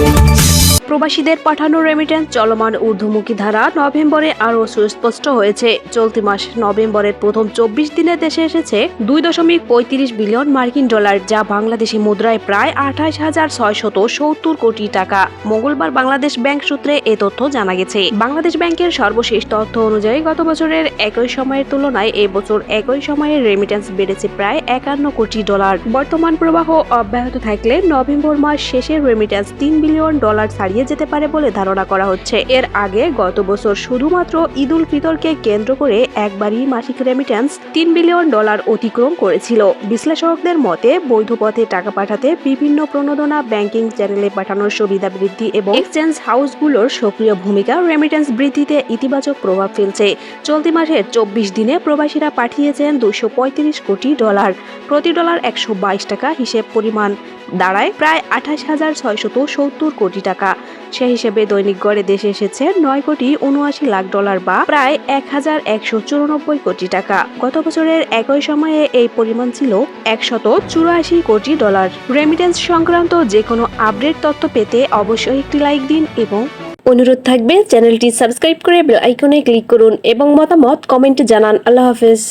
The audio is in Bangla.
Thank you. প্রবাসীদের পাঠানো রেমিটেন্স চলমান ঊর্ধ্বমুখী ধারা নভেম্বরে আরও সুস্পষ্ট হয়েছে। চলতি মাস নভেম্বরের প্রথম চব্বিশ দিনে দেশে এসেছে দুই দশমিক পঁয়ত্রিশ বিলিয়ন মার্কিন ডলার, যা বাংলাদেশি মুদ্রায় প্রায় আঠাশ হাজার ছয়শত সত্তর কোটি টাকা। মঙ্গলবার বাংলাদেশ ব্যাংক সূত্রে এ তথ্য জানা গেছে। বাংলাদেশ ব্যাংকের সর্বশেষ তথ্য অনুযায়ী গত বছরের একই সময়ের তুলনায় এ বছর একই সময়ে রেমিটেন্স বেড়েছে প্রায় একান্ন কোটি ডলার। বর্তমান প্রবাহ অব্যাহত থাকলে নভেম্বর মাস শেষে রেমিটেন্স তিন বিলিয়ন ডলার ছাড়িয়ে যেতে পারে বলে ধারণা করা হচ্ছে। এর আগে গত বছর শুধুমাত্র ঈদ উল ফিতরকে কেন্দ্র করে একবারই মাসিক রেমিটেন্স তিন বিলিয়ন ডলার অতিক্রম করেছিল। বিশ্লেষকদের মতে, বৈধ পথে টাকা পাঠাতে বিভিন্ন প্রণোদনা ব্যাংকিং চ্যানেলে পাঠানোর সুবিধা বৃদ্ধি এবং এক্সচেঞ্জ হাউসগুলোর সক্রিয় ভূমিকা রেমিটেন্স বৃদ্ধিতে ইতিবাচক প্রভাব ফেলছে। চলতি মাসের চব্বিশ দিনে প্রবাসীরা পাঠিয়েছেন দুশো কোটি ডলার। প্রতি ডলার একশো বাইশ টাকা হিসেব পরিমাণ। দাঁড়ায় প্রায় আঠাশ হাজার ছয়শত সত্তর কোটি টাকা। সে হিসেবে দৈনিক গড়ে দেশে এসেছে নয় কোটি উনআশি লাখ ডলার বা প্রায় এক হাজার একশো চুরানব্বই কোটি টাকা। গত বছরের একই সময়ে এই পরিমাণ ছিল একশত চুরাশি কোটি ডলার। রেমিটেন্স সংক্রান্ত যে কোনো আপডেট তথ্য পেতে অবশ্যই একটি লাইক দিন এবং অনুরোধ থাকবে চ্যানেলটি সাবস্ক্রাইব করে বেল আইকনে ক্লিক করুন এবং মতামত কমেন্টে জানান। আল্লাহ হাফেজ।